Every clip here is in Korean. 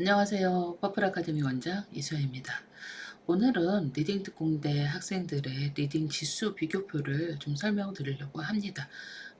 안녕하세요. 퍼플 아카데미 원장 이수연입니다. 오늘은 리딩 특공대 학생들의 리딩 지수 비교표를 좀 설명드리려고 합니다.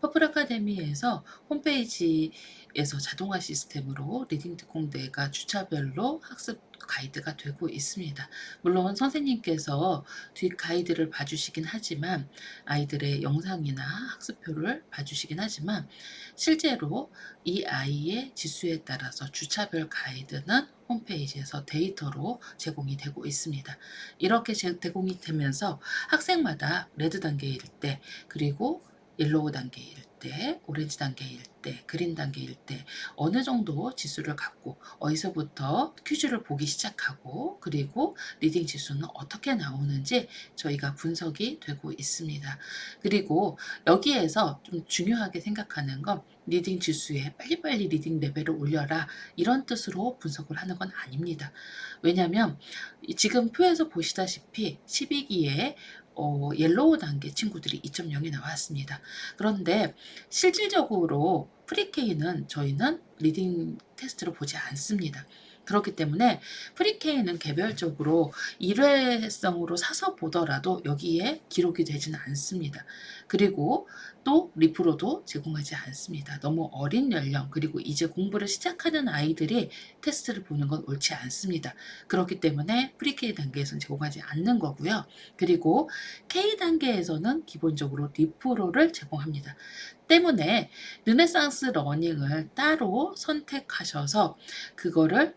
퍼플 아카데미에서 홈페이지에서 자동화 시스템으로 리딩 특공대가 주차별로 학습 가이드가 되고 있습니다. 물론 선생님께서 뒷 가이드를 봐주시긴 하지만 아이들의 영상이나 학습표를 봐주시긴 하지만 실제로 이 아이의 지수에 따라서 주차별 가이드는 홈페이지에서 데이터로 제공이 되고 있습니다. 이렇게 제- 제공이 되면서 학생마다 레드 단계일 때 그리고 옐로우 단계일 때, 오렌지 단계일 때, 그린 단계일 때 어느 정도 지수를 갖고 어디서부터 퀴즈를 보기 시작하고 그리고 리딩 지수는 어떻게 나오는지 저희가 분석이 되고 있습니다. 그리고 여기에서 좀 중요하게 생각하는 건 리딩 지수에 빨리빨리 리딩 레벨을 올려라 이런 뜻으로 분석을 하는 건 아닙니다. 왜냐하면 이 지금 표에서 보시다시피 12기에 어, 옐로우 단계 친구들이 2.0이 나왔습니다. 그런데 실질적으로 프리케이는 저희는 리딩 테스트로 보지 않습니다. 그렇기 때문에 프리케이는 개별적으로 일회성으로 사서 보더라도 여기에 기록이 되지는 않습니다. 그리고 또 리프로도 제공하지 않습니다. 너무 어린 연령 그리고 이제 공부를 시작하는 아이들이 테스트를 보는 건 옳지 않습니다. 그렇기 때문에 프리케이 단계에서는 제공하지 않는 거고요. 그리고 K 단계에서는 기본적으로 리프로를 제공합니다. 때문에 르네상스 러닝을 따로 선택하셔서 그거를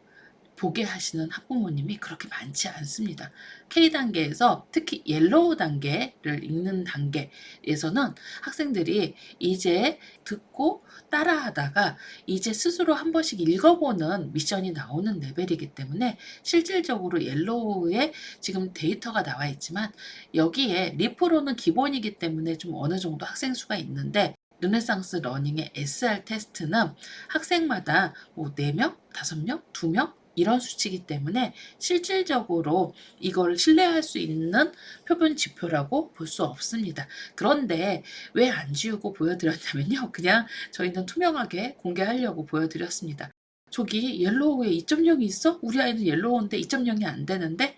보게 하시는 학부모님이 그렇게 많지 않습니다. K 단계에서 특히 옐로우 단계를 읽는 단계에서는 학생들이 이제 듣고 따라하다가 이제 스스로 한 번씩 읽어보는 미션이 나오는 레벨이기 때문에 실질적으로 옐로우에 지금 데이터가 나와 있지만 여기에 리프로는 기본이기 때문에 좀 어느 정도 학생 수가 있는데 르네상스 러닝의 SR 테스트는 학생마다 뭐 4명, 5명, 2명 이런 수치이기 때문에 실질적으로 이걸 신뢰할 수 있는 표본 지표라고 볼 수 없습니다. 그런데 왜 안 지우고 보여드렸냐면요. 그냥 저희는 투명하게 공개하려고 보여드렸습니다. 저기 옐로우에 2.0이 있어? 우리 아이는 옐로우인데 2.0이 안 되는데?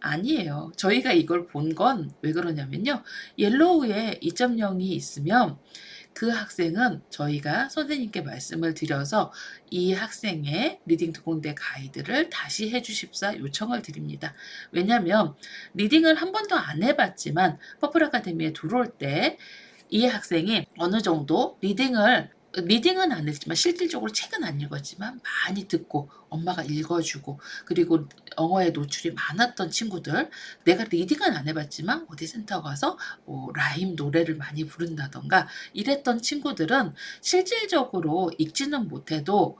아니에요. 저희가 이걸 본 건 왜 그러냐면요. 옐로우에 2.0이 있으면 그 학생은 저희가 선생님께 말씀을 드려서 이 학생의 리딩 특공대 가이드를 다시 해주십사 요청을 드립니다. 왜냐하면 리딩을 한 번도 안 해봤지만 퍼플 아카데미에 들어올 때 이 학생이 어느 정도 리딩을 리딩은 안 했지만 실질적으로 책은 안 읽었지만 많이 듣고 엄마가 읽어주고 그리고 영어에 노출이 많았던 친구들 내가 리딩은 안 해봤지만 어디 센터 가서 뭐 라임 노래를 많이 부른다던가 이랬던 친구들은 실질적으로 읽지는 못해도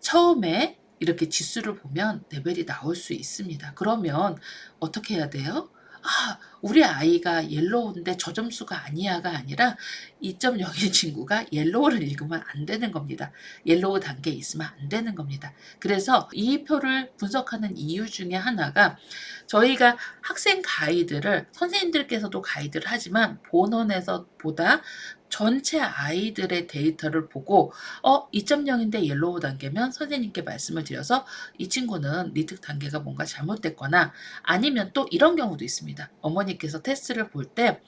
처음에 이렇게 지수를 보면 레벨이 나올 수 있습니다. 그러면 어떻게 해야 돼요? 아, 우리 아이가 옐로우인데 저 점수가 아니야가 아니라 2.0인 친구가 옐로우를 읽으면 안 되는 겁니다. 옐로우 단계에 있으면 안 되는 겁니다. 그래서 이 표를 분석하는 이유 중에 하나가 저희가 학생 가이드를 선생님들께서도 가이드를 하지만 본원에서 보다 전체 아이들의 데이터를 보고 어 2.0인데 옐로우 단계면 선생님께 말씀을 드려서 이 친구는 리특 단계가 뭔가 잘못됐거나 아니면 또 이런 경우도 있습니다. 어머니께서 테스트를 볼 때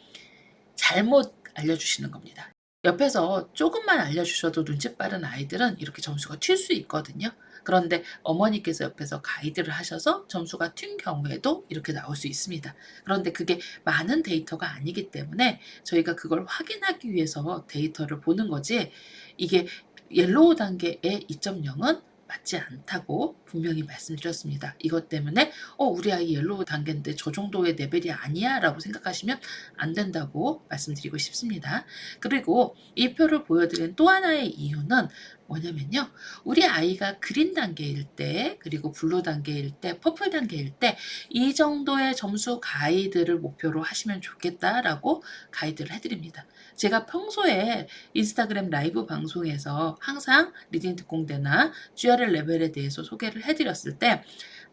잘못 알려주시는 겁니다. 옆에서 조금만 알려주셔도 눈치 빠른 아이들은 이렇게 점수가 튈 수 있거든요. 그런데 어머니께서 옆에서 가이드를 하셔서 점수가 튄 경우에도 이렇게 나올 수 있습니다. 그런데 그게 많은 데이터가 아니기 때문에 저희가 그걸 확인하기 위해서 데이터를 보는 거지 이게 옐로우 단계의 2.0은 맞지 않다고 분명히 말씀드렸습니다. 이것 때문에 어 우리 아이 옐로우 단계인데 저 정도의 레벨이 아니야 라고 생각하시면 안 된다고 말씀드리고 싶습니다. 그리고 이 표를 보여드린 또 하나의 이유는 뭐냐면요. 우리 아이가 그린 단계일 때, 그리고 블루 단계일 때, 퍼플 단계일 때, 이 정도의 점수 가이드를 목표로 하시면 좋겠다라고 가이드를 해드립니다. 제가 평소에 인스타그램 라이브 방송에서 항상 리딩 특공대나 GRL 레벨에 대해서 소개를 해드렸을 때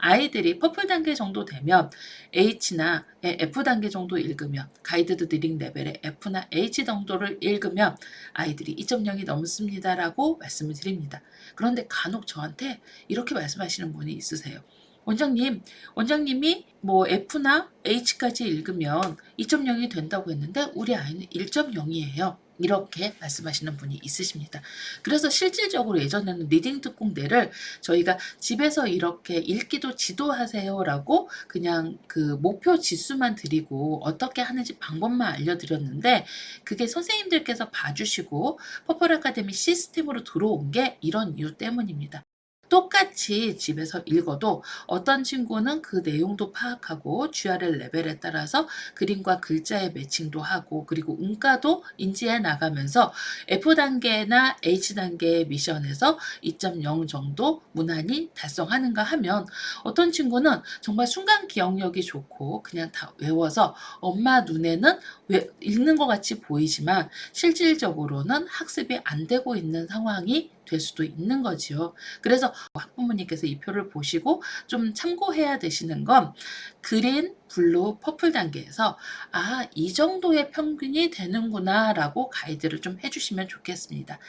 아이들이 퍼플 단계 정도 되면 H나 F 단계 정도 읽으면 가이드드 리딩 레벨의 F나 H 정도를 읽으면 아이들이 2.0이 넘습니다라고 말씀을 드립니다. 그런데 간혹 저한테 이렇게 말씀하시는 분이 있으세요. 원장님, 원장님이 뭐 F나 H까지 읽으면 2.0이 된다고 했는데 우리 아이는 1.0이에요. 이렇게 말씀하시는 분이 있으십니다. 그래서 실질적으로 예전에는 리딩 특공대를 저희가 집에서 이렇게 읽기도 지도하세요라고 그냥 그 목표 지수만 드리고 어떻게 하는지 방법만 알려드렸는데 그게 선생님들께서 봐주시고 퍼플 아카데미 시스템으로 들어온 게 이런 이유 때문입니다. 똑같이 집에서 읽어도 어떤 친구는 그 내용도 파악하고 GRL 레벨에 따라서 그림과 글자의 매칭도 하고 그리고 음가도 인지해 나가면서 F단계나 H단계의 미션에서 2.0 정도 무난히 달성하는가 하면 어떤 친구는 정말 순간 기억력이 좋고 그냥 다 외워서 엄마 눈에는 왜 읽는 것 같이 보이지만 실질적으로는 학습이 안 되고 있는 상황이 될 수도 있는 거지요. 그래서 학부모님께서 이 표를 보시고 좀 참고해야 되시는 건 그린, 블루, 퍼플 단계에서 아, 이 정도의 평균이 되는구나 라고 가이드를 좀 해주시면 좋겠습니다.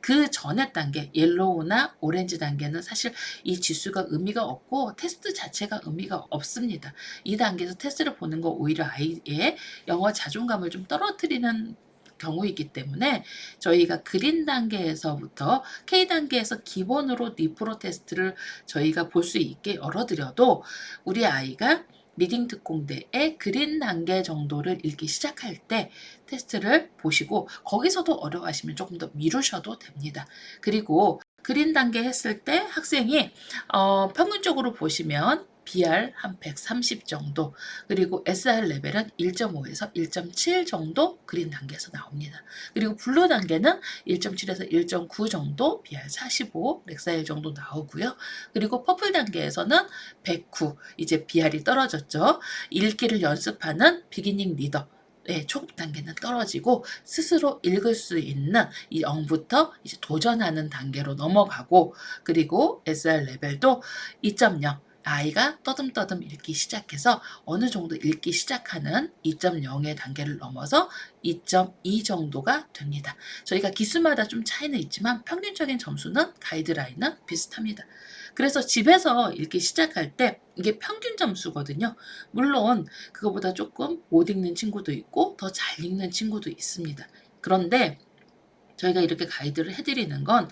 그 전의 단계, 옐로우나 오렌지 단계는 사실 이 지수가 의미가 없고 테스트 자체가 의미가 없습니다. 이 단계에서 테스트를 보는 거 오히려 아이의 영어 자존감을 좀 떨어뜨리는 경우이기 때문에 저희가 그린 단계에서부터 K 단계에서 기본으로 니프로 테스트를 저희가 볼 수 있게 열어드려도 우리 아이가 리딩 특공대의 그린 단계 정도를 읽기 시작할 때 테스트를 보시고 거기서도 어려워하시면 조금 더 미루셔도 됩니다. 그리고 그린 단계 했을 때 학생이 어, 평균적으로 보시면 BR 한 130 정도 그리고 SR 레벨은 1.5에서 1.7 정도 그린 단계에서 나옵니다. 그리고 블루 단계는 1.7에서 1.9 정도 BR 45 렉사일 정도 나오고요. 그리고 퍼플 단계에서는 109 이제 BR이 떨어졌죠. 읽기를 연습하는 비기닝 리더 네, 초급 단계는 떨어지고 스스로 읽을 수 있는 이 0부터 이제 도전하는 단계로 넘어가고 그리고 SR 레벨도 2.0 아이가 떠듬떠듬 읽기 시작해서 어느 정도 읽기 시작하는 2.0의 단계를 넘어서 2.2 정도가 됩니다. 저희가 기수마다 좀 차이는 있지만 평균적인 점수는 가이드라인은 비슷합니다. 그래서 집에서 읽기 시작할 때 이게 평균 점수거든요. 물론 그거보다 조금 못 읽는 친구도 있고 더 잘 읽는 친구도 있습니다. 그런데 저희가 이렇게 가이드를 해드리는 건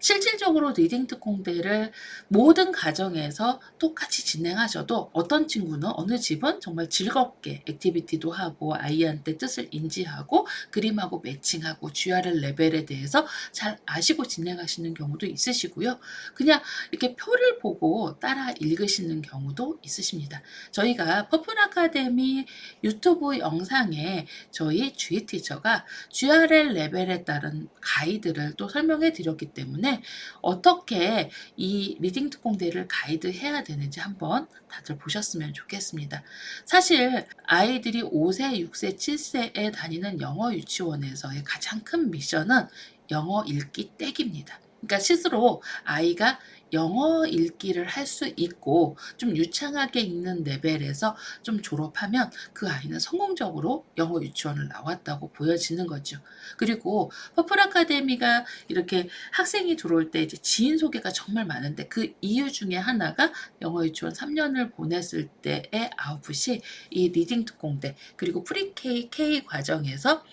실질적으로 리딩 특공대를 모든 가정에서 똑같이 진행하셔도 어떤 친구는 어느 집은 정말 즐겁게 액티비티도 하고 아이한테 뜻을 인지하고 그림하고 매칭하고 GRL 레벨에 대해서 잘 아시고 진행하시는 경우도 있으시고요. 그냥 이렇게 표를 보고 따라 읽으시는 경우도 있으십니다. 저희가 퍼플 아카데미 유튜브 영상에 저희 주의 티처가 GRL 레벨에 따른 가이드를 또 설명해 드렸기 때문에 어떻게 이 리딩 특공대를 가이드 해야 되는지 한번 다들 보셨으면 좋겠습니다. 사실 아이들이 5세, 6세, 7세에 다니는 영어 유치원에서의 가장 큰 미션은 영어 읽기 떼기입니다. 그러니까 스스로 아이가 영어 읽기를 할 수 있고 좀 유창하게 읽는 레벨에서 좀 졸업하면 그 아이는 성공적으로 영어 유치원을 나왔다고 보여지는 거죠. 그리고 퍼플 아카데미가 이렇게 학생이 들어올 때 이제 지인 소개가 정말 많은데 그 이유 중에 하나가 영어 유치원 3년을 보냈을 때의 아웃풋이 이 리딩 특공대 그리고 프리K K 과정에서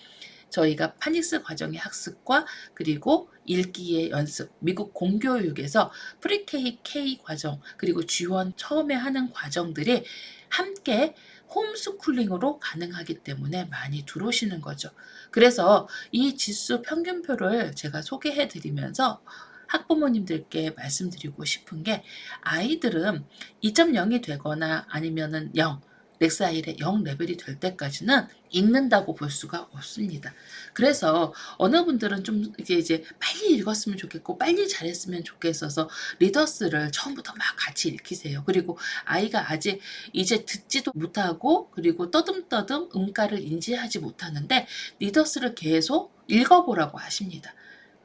저희가 파닉스 과정의 학습과 그리고 읽기의 연습, 미국 공교육에서 프리K K 과정, 그리고 G1 처음에 하는 과정들이 함께 홈스쿨링으로 가능하기 때문에 많이 들어오시는 거죠. 그래서 이 지수 평균표를 제가 소개해 드리면서 학부모님들께 말씀드리고 싶은 게 아이들은 2.0이 되거나 아니면은 0, 렉사일의 0 레벨이 될 때까지는 읽는다고 볼 수가 없습니다. 그래서 어느 분들은 좀 이게 이제 빨리 읽었으면 좋겠고 빨리 잘했으면 좋겠어서 리더스를 처음부터 막 같이 읽히세요. 그리고 아이가 아직 이제 듣지도 못하고 그리고 떠듬떠듬 음가를 인지하지 못하는데 리더스를 계속 읽어보라고 하십니다.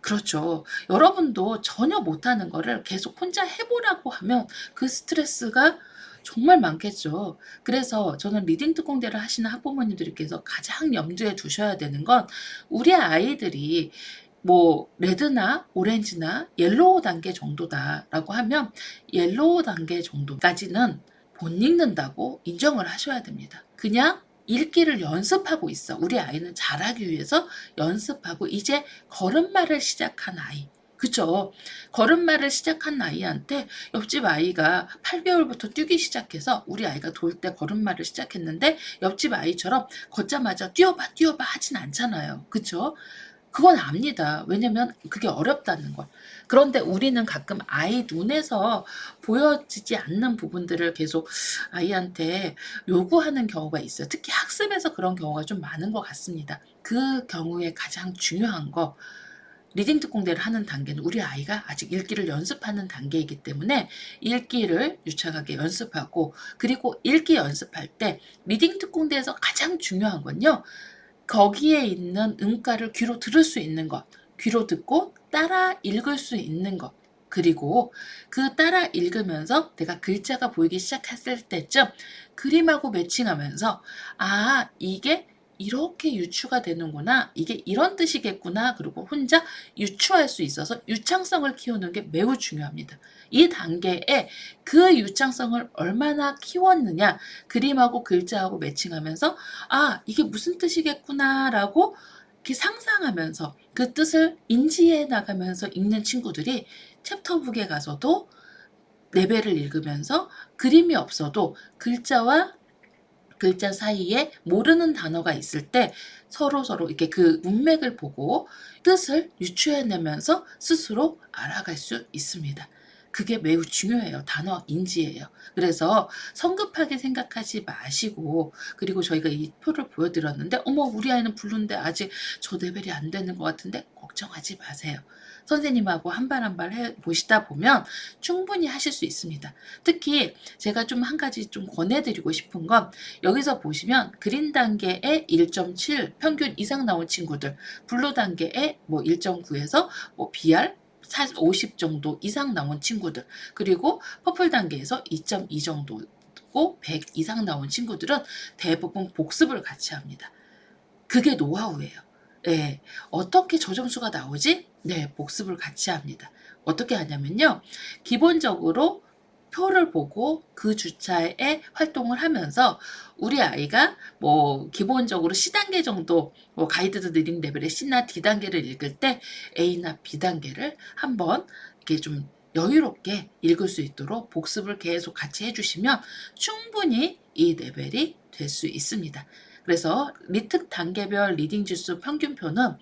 그렇죠. 여러분도 전혀 못하는 거를 계속 혼자 해보라고 하면 그 스트레스가 정말 많겠죠. 그래서 저는 리딩 특공대를 하시는 학부모님들께서 가장 염두에 두셔야 되는 건 우리 아이들이 뭐 레드나 오렌지나 옐로우 단계 정도다라고 하면 옐로우 단계 정도까지는 못 읽는다고 인정을 하셔야 됩니다. 그냥 읽기를 연습하고 있어. 우리 아이는 잘하기 위해서 연습하고 이제 걸음마를 시작한 아이. 그죠? 걸음마를 시작한 아이한테 옆집 아이가 8개월부터 뛰기 시작해서 우리 아이가 돌 때 걸음마를 시작했는데 옆집 아이처럼 걷자마자 뛰어봐 뛰어봐 하진 않잖아요. 그죠? 그건 압니다. 왜냐면 그게 어렵다는 걸. 그런데 우리는 가끔 아이 눈에서 보여지지 않는 부분들을 계속 아이한테 요구하는 경우가 있어요. 특히 학습에서 그런 경우가 좀 많은 것 같습니다. 그 경우에 가장 중요한 거 리딩 특공대를 하는 단계는 우리 아이가 아직 읽기를 연습하는 단계이기 때문에 읽기를 유창하게 연습하고 그리고 읽기 연습할 때 리딩 특공대에서 가장 중요한 건요. 거기에 있는 음가를 귀로 들을 수 있는 것, 귀로 듣고 따라 읽을 수 있는 것, 그리고 그 따라 읽으면서 내가 글자가 보이기 시작했을 때쯤 그림하고 매칭하면서 아, 이게 이렇게 유추가 되는구나. 이게 이런 뜻이겠구나. 그리고 혼자 유추할 수 있어서 유창성을 키우는 게 매우 중요합니다. 이 단계에 그 유창성을 얼마나 키웠느냐. 그림하고 글자하고 매칭하면서 아, 이게 무슨 뜻이겠구나라고 이렇게 상상하면서 그 뜻을 인지해 나가면서 읽는 친구들이 챕터북에 가서도 레벨을 읽으면서 그림이 없어도 글자와 글자 사이에 모르는 단어가 있을 때 서로 서로 이렇게 그 문맥을 보고 뜻을 유추해내면서 스스로 알아갈 수 있습니다. 그게 매우 중요해요. 단어 인지예요. 그래서 성급하게 생각하지 마시고 그리고 저희가 이 표를 보여드렸는데 어머 우리 아이는 블루인데 아직 저 레벨이 안 되는 것 같은데 걱정하지 마세요. 선생님하고 한 발 한 발 해 보시다 보면 충분히 하실 수 있습니다. 특히 제가 좀 한 가지 좀 권해드리고 싶은 건 여기서 보시면 그린 단계에 1.7 평균 이상 나온 친구들, 블루 단계에 뭐 1.9에서 뭐 BR 50 정도 이상 나온 친구들, 그리고 퍼플 단계에서 2.2 정도고 100 이상 나온 친구들은 대부분 복습을 같이 합니다. 그게 노하우예요. 예. 어떻게 저 점수가 나오지? 네, 복습을 같이 합니다. 어떻게 하냐면요. 기본적으로 표를 보고 그 주차에 활동을 하면서 우리 아이가 뭐 기본적으로 C단계 정도 뭐 가이드드 리딩 레벨의 C나 D단계를 읽을 때 A나 B단계를 한번 이렇게 좀 여유롭게 읽을 수 있도록 복습을 계속 같이 해주시면 충분히 이 레벨이 될 수 있습니다. 그래서 리특 단계별 리딩 지수 평균표는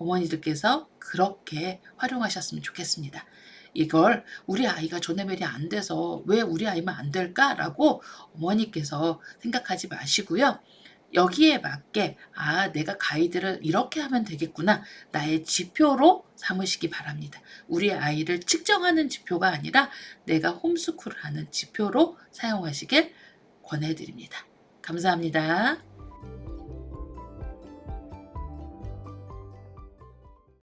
어머니들께서 그렇게 활용하셨으면 좋겠습니다. 이걸 우리 아이가 저 레벨이 안 돼서 왜 우리 아이만 안 될까라고 어머니께서 생각하지 마시고요. 여기에 맞게 아 내가 가이드를 이렇게 하면 되겠구나 나의 지표로 삼으시기 바랍니다. 우리 아이를 측정하는 지표가 아니라 내가 홈스쿨을 하는 지표로 사용하시길 권해드립니다. 감사합니다.